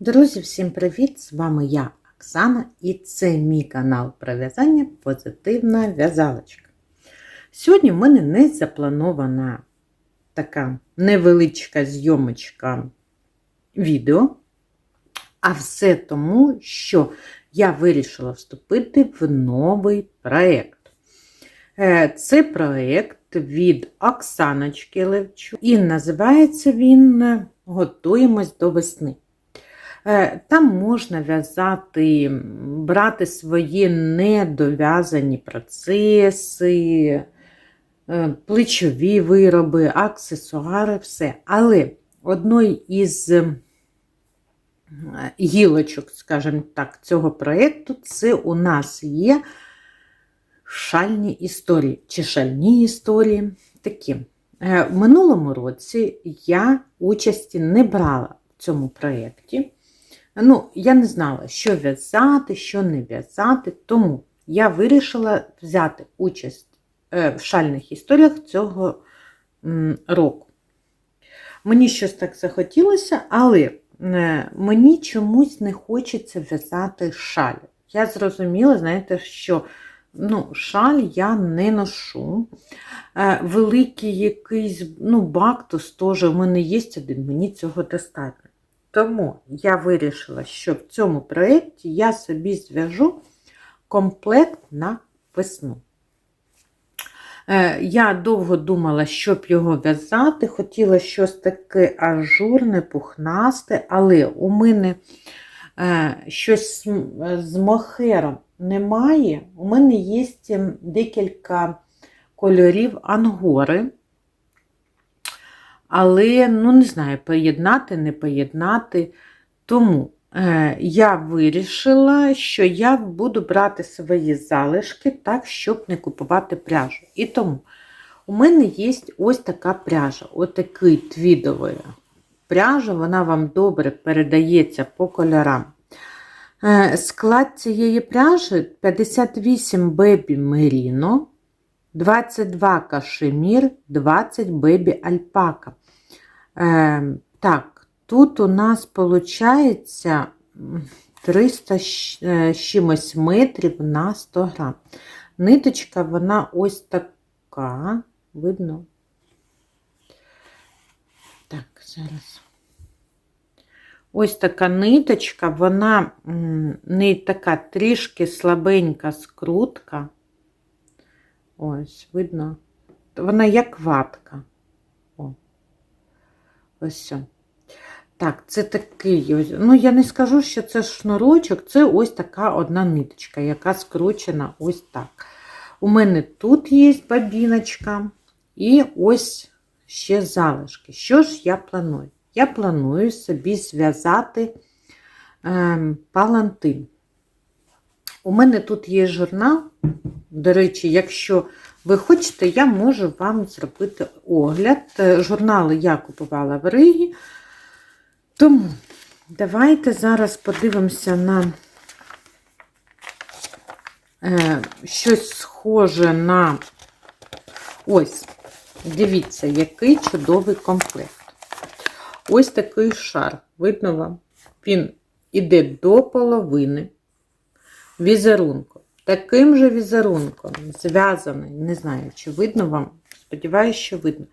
Друзі, всім привіт! З вами я, Оксана, і це мій канал про в'язання Позитивна в'язалочка. Сьогодні в мене не запланована така невеличка зйомочка відео, а все тому, що я вирішила вступити в новий проєкт. Е, Це проєкт від Оксаночки Левчук, і називається він Готуємось до весни. Е, Там можна в'язати, брати свої недов'язані процеси, е, плечові вироби, аксесуари, все. Але одною із е, гілочок, скажімо так, цього проєкту це у нас є шальні історії чи шальні історії. такі. В минулому році я участі не брала в цьому проєкті. Ну, я не знала, що в'язати, що не в'язати, тому я вирішила взяти участь в шальних історіях цього року. Мені щось так захотілося, але мені чомусь не хочеться в'язати шаль. Я зрозуміла, знаєте, що ну, шаль я не ношу. Великий якийсь ну, бактус теж в мене є мені цього достатньо. Тому я вирішила, що в цьому проєкті я собі зв'яжу комплект на весну. Я довго думала, щоб його в'язати, хотіла щось таке ажурне, пухнасте, але у мене щось з мохером немає. У мене є декілька кольорів ангори. Але, ну, не знаю, поєднати, не поєднати. Тому е, я вирішила, що я буду брати свої залишки так, щоб не купувати пряжу. І тому у мене є ось така пряжа, отакий твідовий пряжа, вона вам добре передається по кольорам. Е, склад цієї пряжі 58 бебі меріно. 22 кашемір, 20 бебі альпака. Е, Так, тут у нас виходить 300 чимось метрів на 100 грам. Ниточка, вона ось така, видно? Так, зараз. Ось така ниточка, вона не така трішки слабенька скрутка. Ось, видно, вона як ватка. О. Ось. все. Так, це такий ось. Ну, я не скажу, що це шнурочок, це ось така одна ниточка, яка скручена ось так. У мене тут є бабіночка, і ось ще залишки. Що ж я планую? Я планую собі зв'язати е, палантин. У мене тут є журнал. До речі, якщо ви хочете, я можу вам зробити огляд. Журнали я купувала в Ригі. Тому давайте зараз подивимося на е, щось схоже на ось, дивіться, який чудовий комплект. Ось такий шар. Видно вам? Він іде до половини візерунку. Таким же візерунком зв'язаний, не знаю, чи видно вам, сподіваюся, що видно.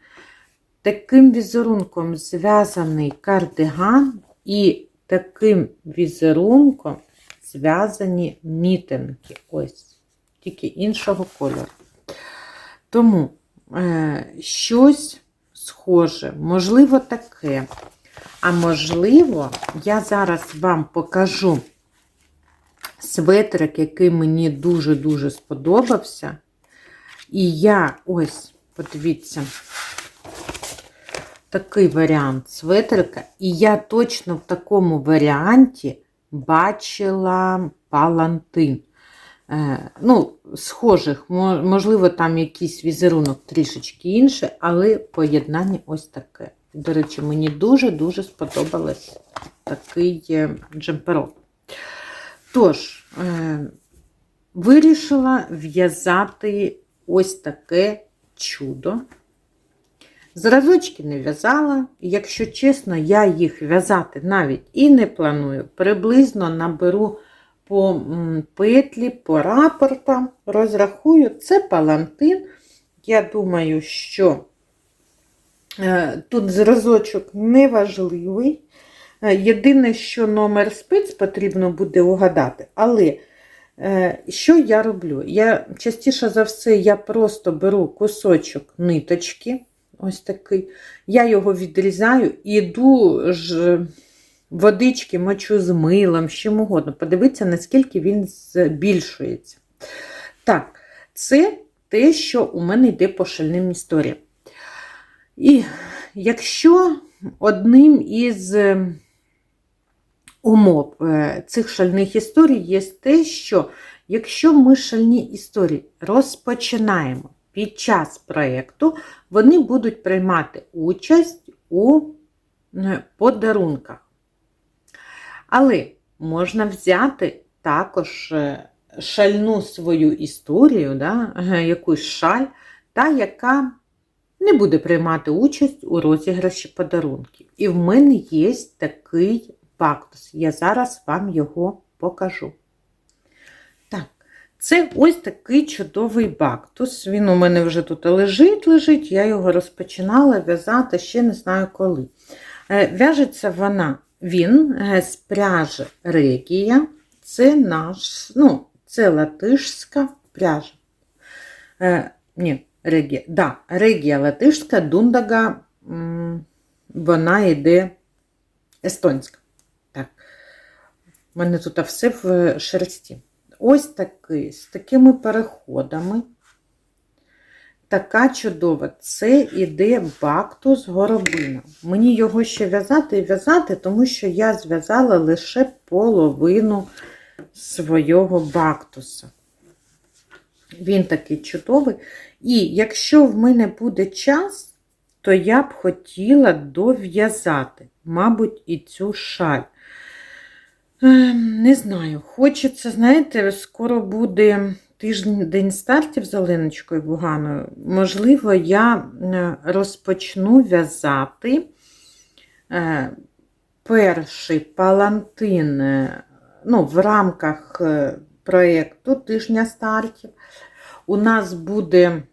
Таким візерунком зв'язаний кардиган, і таким візерунком зв'язані мітинки. Ось, тільки іншого кольору. Тому е, щось схоже, можливо, таке. А можливо, я зараз вам покажу светрик, який мені дуже-дуже сподобався. І я ось, подивіться, такий варіант светрика. І я точно в такому варіанті бачила палантин. Е, ну, Схожих, можливо, там якийсь візерунок трішечки інший, але поєднання ось таке. До речі, мені дуже-дуже сподобалось такий е, джемперок. Тож, е, вирішила в'язати ось таке чудо. Зразочки не в'язала, якщо чесно, я їх в'язати навіть і не планую. Приблизно наберу по петлі, по рапортам, розрахую, це палантин. Я думаю, що е, тут зразочок неважливий. Е, Єдине, що номер спиць потрібно буде угадати. Але е, що я роблю? Я частіше за все я просто беру кусочок ниточки, ось такий, я його відрізаю і йду ж водички мочу з милом, з чим угодно. Подивіться, наскільки він збільшується. Так, це те, що у мене йде по шальним історіям. І якщо одним із умов е, цих шальних історій є те, що якщо ми шальні історії розпочинаємо під час проєкту, вони будуть приймати участь у е, подарунках. Але можна взяти також е, шальну свою історію, да, якусь шаль, та яка не буде приймати участь у розіграші подарунків. І в мене є такий бактус. Я зараз вам його покажу. Так, це ось такий чудовий бактус. Він у мене вже тут лежить, лежить, я його розпочинала в'язати ще не знаю коли. Е, В'яжеться вона, він е, з пряжі Регія. Це наш, ну, це латишська пряжа. Е, ні, Регія, да, Регія латишська, дундага, вона йде естонська. Так. У мене тут все в шерсті. Ось такий, з такими переходами. Така чудова. Це іде бактус горобина. Мені його ще в'язати і в'язати, тому що я зв'язала лише половину свого бактуса. Він такий чудовий. І якщо в мене буде час, то я б хотіла дов'язати, мабуть, і цю шаль. Ем, Не знаю, хочеться, знаєте, скоро буде тиждень стартів з Оленочкою Буганою. Можливо, я е, розпочну в'язати е, перший палантин е, ну, в рамках проєкту тижня стартів. У нас буде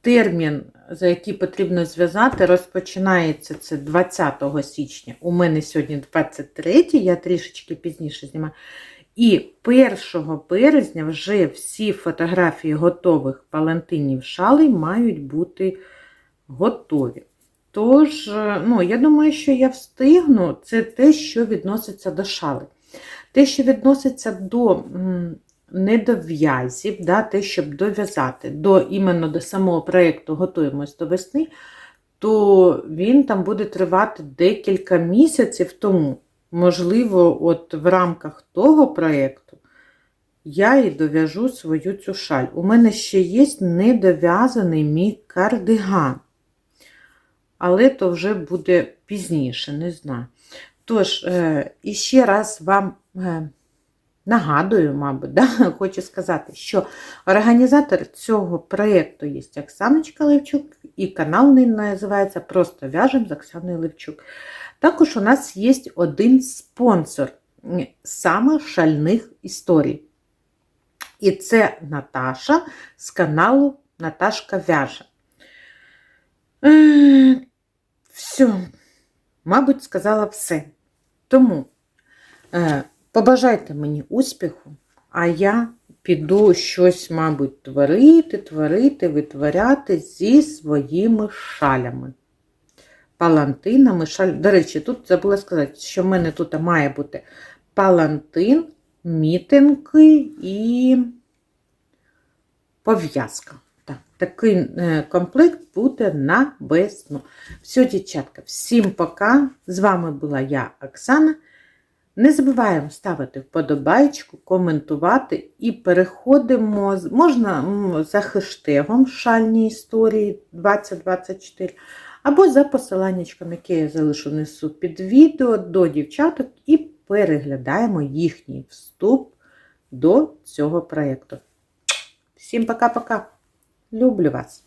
термін, за який потрібно зв'язати, розпочинається це 20 січня. У мене сьогодні 23, я трішечки пізніше знімаю. І 1 березня вже всі фотографії готових палантинів шалей мають бути готові. Тож, е, ну, я думаю, що я встигну, це те, що відноситься до шали. Те, що відноситься до недов'язів, да, те, щоб дов'язати до іменно до самого проєкту готуємось до весни, то він там буде тривати декілька місяців тому. Можливо, от в рамках того проєкту я і дов'яжу свою цю шаль. У мене ще є недов'язаний мій кардиган. Але то вже буде пізніше, не знаю. Тож, е, і ще раз вам е, нагадую, мабуть, да, хочу сказати, що організатор цього проєкту є Оксаночка Левчук, і канал не називається Просто в'яжем з Оксаною Левчук. Також у нас є один спонсор саме шальних історій. І це Наташа з каналу Наташка В'яже. Е, Все, мабуть, сказала все. Тому е, побажайте мені успіху, а я піду щось, мабуть, творити, творити, витворяти зі своїми шалями. Палантинами, шаль. До речі, тут забула сказати, що в мене тут має бути палантин, мітинки і пов'язка. Так, такий е, комплект буде на весну. Все, дівчатка, всім пока. З вами була я, Оксана. Не забуваємо ставити вподобайку, коментувати і переходимо, можна за хештегом шальні історії 2024, або за посиланнячком, яке я залишу внизу під відео до дівчаток, і переглядаємо їхній вступ до цього проєкту. Всім пока-пока! Люблю вас!